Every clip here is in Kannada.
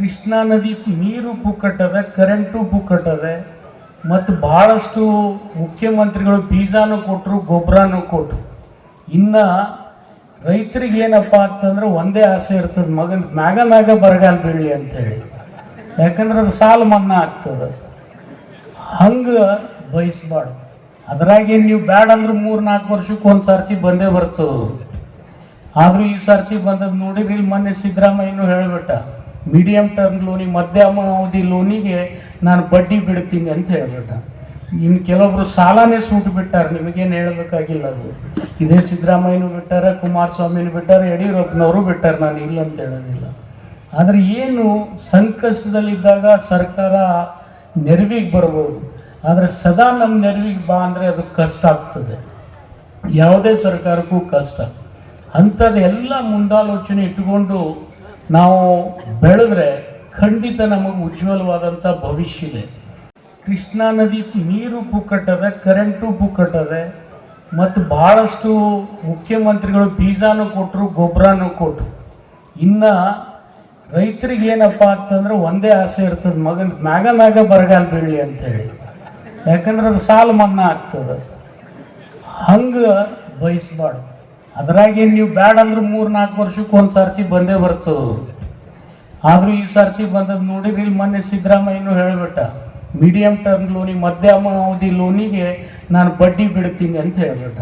ಕೃಷ್ಣಾ ನದಿ ನೀರು ಪುಕ್ಕಟ್ಟದ ಕರೆಂಟು ಪುಕ್ಕಟ್ಟದೆ ಮತ್ತು ಬಹಳಷ್ಟು ಮುಖ್ಯಮಂತ್ರಿಗಳು ಬೀಜಾನು ಕೊಟ್ಟರು ಗೊಬ್ಬರನೂ ಕೊಟ್ಟರು ಇನ್ನು ರೈತರಿಗೆ ಏನಪ್ಪ ಅಂತಂದ್ರೆ ಒಂದೇ ಆಸೆ ಇರ್ತದೆ, ಮಗನ ಮ್ಯಾಗ ಮ್ಯಾಗ ಬರಗಾಲ ಬೀಳಲಿ ಅಂತೇಳಿ ಯಾಕಂದ್ರೆ ಅದು ಸಾಲ ಮನ್ನಾ ಆಗ್ತದೆ. ಹಂಗೆ ಬಯಸ್ಬಾರ್ದು. ಅದ್ರಾಗೆ ನೀವು ಬ್ಯಾಡ ಅಂದ್ರೆ ಮೂರು ನಾಲ್ಕು ವರ್ಷಕ್ಕೆ ಒಂದು ಸರ್ತಿ ಬಂದೇ ಬರ್ತದೆ. ಆದರೂ ಈ ಸರ್ತಿ ಬಂದದ್ದು ನೋಡಿದ್ರೆ ಇಲ್ಲಿ ಮೊನ್ನೆ ಸಿದ್ದರಾಮಯ್ಯನು ಹೇಳ್ಬಿಟ್ಟ ಮೀಡಿಯಂ ಟರ್ಮ್ ಲೋನಿಗೆ ಮಧ್ಯಮ ಅವಧಿ ಲೋನಿಗೆ ನಾನು ಬಡ್ಡಿ ಬಿಡ್ತೀನಿ ಅಂತ ಹೇಳ್ಬಿಟ್ಟ. ಇನ್ನು ಕೆಲವೊಬ್ರು ಸಾಲನೇ ಸೂಟ್ ಬಿಟ್ಟಾರ, ನಿಮಗೇನು ಹೇಳಬೇಕಾಗಿಲ್ಲ ಅದು. ಇದೇ ಸಿದ್ದರಾಮಯ್ಯನು ಬಿಟ್ಟಾರ, ಕುಮಾರಸ್ವಾಮಿನೂ ಬಿಟ್ಟಾರ, ಯಡಿಯೂರಪ್ಪನವರು ಬಿಟ್ಟಾರ, ನಾನು ಇಲ್ಲ ಅಂತ ಹೇಳೋದಿಲ್ಲ. ಆದರೆ ಏನು ಸಂಕಷ್ಟದಲ್ಲಿದ್ದಾಗ ಸರ್ಕಾರ ನೆರವಿಗೆ ಬರ್ಬೋದು. ಆದರೆ ಸದಾ ನಮ್ಮ ನೆರವಿಗೆ ಬಾ ಅಂದರೆ ಅದು ಕಷ್ಟ ಆಗ್ತದೆ. ಯಾವುದೇ ಸರ್ಕಾರಕ್ಕೂ ಕಷ್ಟ. ಅಂಥದ್ದೆಲ್ಲ ಮುಂದಾಲೋಚನೆ ಇಟ್ಟುಕೊಂಡು ನಾವು ಬೆಳೆದ್ರೆ ಖಂಡಿತ ನಮಗೆ ಉಜ್ವಲವಾದಂಥ ಭವಿಷ್ಯ ಇದೆ. ಕೃಷ್ಣಾ ನದಿ ನೀರು ಪುಕ್ಕಟ್ಟದೆ ಕರೆಂಟು ಪುಕ್ಕಟ್ಟದೆ, ಮತ್ತು ಬಹಳಷ್ಟು ಮುಖ್ಯಮಂತ್ರಿಗಳು ಬೀಜಾನು ಕೊಟ್ಟರು ಗೊಬ್ಬರನೂ ಕೊಟ್ಟರು ಇನ್ನು ರೈತರಿಗೆ ಏನಪ್ಪ ಅಂತಂದ್ರೆ ಒಂದೇ ಆಸೆ ಇರ್ತದೆ, ಮಗನ ಮ್ಯಾಗ ಮ್ಯಾಗ ಬರಗಾಲ ಅಂತ ಅಂತೇಳಿ. ಯಾಕಂದ್ರೆ ಅದು ಸಾಲ ಮನ್ನಾ ಆಗ್ತದೆ. ಹಂಗೆ ಬಯಸ್ಬಾರ್ದು. ಅದ್ರಾಗೆ ನೀವು ಬ್ಯಾಡ ಅಂದ್ರೆ ಮೂರು ನಾಲ್ಕು ವರ್ಷಕ್ಕೆ ಒಂದು ಸರ್ತಿ ಬಂದೇ ಬರ್ತದೆ ಆದ್ರೂ ಈ ಸರ್ತಿ ಬಂದದ್ದು ನೋಡಿದ್ರೆ ಇಲ್ಲಿ ಮೊನ್ನೆ ಸಿದ್ದರಾಮಯ್ಯನು ಹೇಳ್ಬಿಟ್ಟ, ಮೀಡಿಯಂ ಟರ್ಮ್ ಲೋನಿ, ಮಧ್ಯಮ ಅವಧಿ ಲೋನಿಗೆ ನಾನು ಬಡ್ಡಿ ಬಿಡ್ತೀನಿ ಅಂತ ಹೇಳ್ಬಿಟ್ಟ.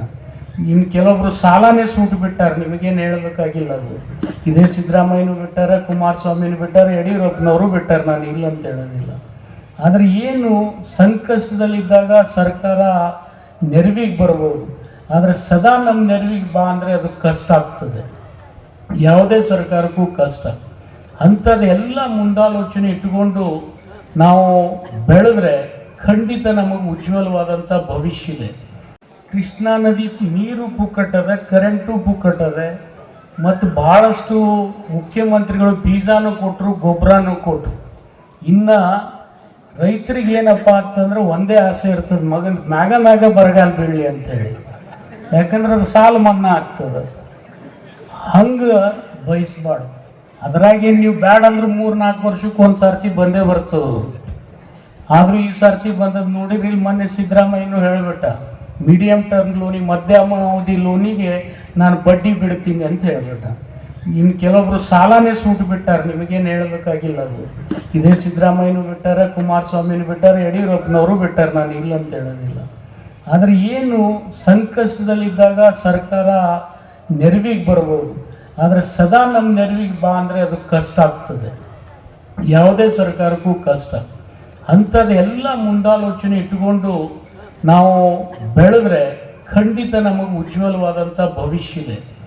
ಇನ್ನು ಕೆಲವೊಬ್ರು ಸಾಲನೇ ಸೂಟ್ ಬಿಟ್ಟಾರ, ನಿಮಗೇನು ಹೇಳಬೇಕಾಗಿಲ್ಲ ಅದು. ಇದೇ ಸಿದ್ದರಾಮಯ್ಯನು ಬಿಟ್ಟಾರ, ಕುಮಾರಸ್ವಾಮಿನೂ ಬಿಟ್ಟಾರ, ಯಡಿಯೂರಪ್ಪನವರು ಬಿಟ್ಟಾರ, ನಾನು ಇಲ್ಲ ಅಂತ ಹೇಳೋದಿಲ್ಲ. ಆದ್ರೆ ಏನು ಸಂಕಷ್ಟದಲ್ಲಿದ್ದಾಗ ಸರ್ಕಾರ ನೆರವಿಗೆ ಬರ್ಬೋದು. ಆದರೆ ಸದಾ ನಮ್ಮ ನೆರವಿಗೆ ಬಾ ಅಂದರೆ ಅದು ಕಷ್ಟ ಆಗ್ತದೆ. ಯಾವುದೇ ಸರ್ಕಾರಕ್ಕೂ ಕಷ್ಟ. ಅಂಥದ್ದೆಲ್ಲ ಮುಂದಾಲೋಚನೆ ಇಟ್ಟುಕೊಂಡು ನಾವು ಬೆಳೆದ್ರೆ ಖಂಡಿತ ನಮಗೆ ಉಜ್ವಲವಾದಂಥ ಭವಿಷ್ಯ ಇದೆ. ಕೃಷ್ಣಾ ನದಿ ನೀರು ಪುಕ್ಕಟ್ಟದೆ ಕರೆಂಟು ಪುಕ್ಕಟ್ಟದೆ, ಮತ್ತು ಬಹಳಷ್ಟು ಮುಖ್ಯಮಂತ್ರಿಗಳು ಬೀಜಾನು ಕೊಟ್ಟರು ಗೊಬ್ಬರನೂ ಕೊಟ್ಟರು ಇನ್ನು ರೈತರಿಗೆ ಏನಪ್ಪ ಅಂತಂದ್ರೆ ಒಂದೇ ಆಸೆ ಇರ್ತದೆ, ಮಗನ ಮ್ಯಾಗ ಮ್ಯಾಗ ಬರಗಾಲ ಅಂತ ಅಂತೇಳಿ ಯಾಕಂದ್ರೆ ಅದು ಸಾಲ ಮನ್ನಾ ಆಗ್ತದೆ. ಹಂಗೆ ಬಯಸ್ಬಾರ್ದು. ಅದ್ರಾಗೇನು ನೀವು ಬ್ಯಾಡ ಅಂದ್ರೆ ಮೂರು ನಾಲ್ಕು ವರ್ಷಕ್ಕೆ ಒಂದು ಸರ್ತಿ ಬಂದೇ ಬರ್ತದೆ ಆದರೂ ಈ ಸರ್ತಿ ಬಂದದ್ದು ನೋಡಿದ್ರೆ ಇಲ್ಲಿ ಮೊನ್ನೆ ಸಿದ್ದರಾಮಯ್ಯನು ಹೇಳ್ಬಿಟ್ಟ, ಮೀಡಿಯಂ ಟರ್ಮ್ ಲೋನಿಗೆ, ಮಧ್ಯಮ ಅವಧಿ ಲೋನಿಗೆ ನಾನು ಬಡ್ಡಿ ಬಿಡ್ತೀನಿ ಅಂತ ಹೇಳ್ಬಿಟ್ಟ. ಇನ್ನು ಕೆಲವೊಬ್ರು ಸಾಲನೇ ಸೂಟ್ ಬಿಟ್ಟಾರ, ನಿಮಗೇನು ಹೇಳಬೇಕಾಗಿಲ್ಲ ಅದು. ಇದೇ ಸಿದ್ದರಾಮಯ್ಯನು ಬಿಟ್ಟಾರೆ, ಕುಮಾರಸ್ವಾಮಿನೂ ಬಿಟ್ಟಾರೆ, ಯಡಿಯೂರಪ್ಪನವರು ಬಿಟ್ಟಾರ, ನಾನು ಇಲ್ಲ ಅಂತ ಹೇಳೋದಿಲ್ಲ. ಆದರೆ ಏನು ಸಂಕಷ್ಟದಲ್ಲಿದ್ದಾಗ ಸರ್ಕಾರ ನೆರವಿಗೆ ಬರ್ಬೋದು. ಆದರೆ ಸದಾ ನಮ್ಮ ನೆರವಿಗೆ ಬಾ ಅಂದರೆ ಅದು ಕಷ್ಟ ಆಗ್ತದೆ. ಯಾವುದೇ ಸರ್ಕಾರಕ್ಕೂ ಕಷ್ಟ. ಅಂಥದ್ದೆಲ್ಲ ಮುಂದಾಲೋಚನೆ ಇಟ್ಟುಕೊಂಡು ನಾವು ಬೆಳೆದ್ರೆ ಖಂಡಿತ ನಮಗೆ ಉಜ್ವಲವಾದಂಥ ಭವಿಷ್ಯ ಇದೆ.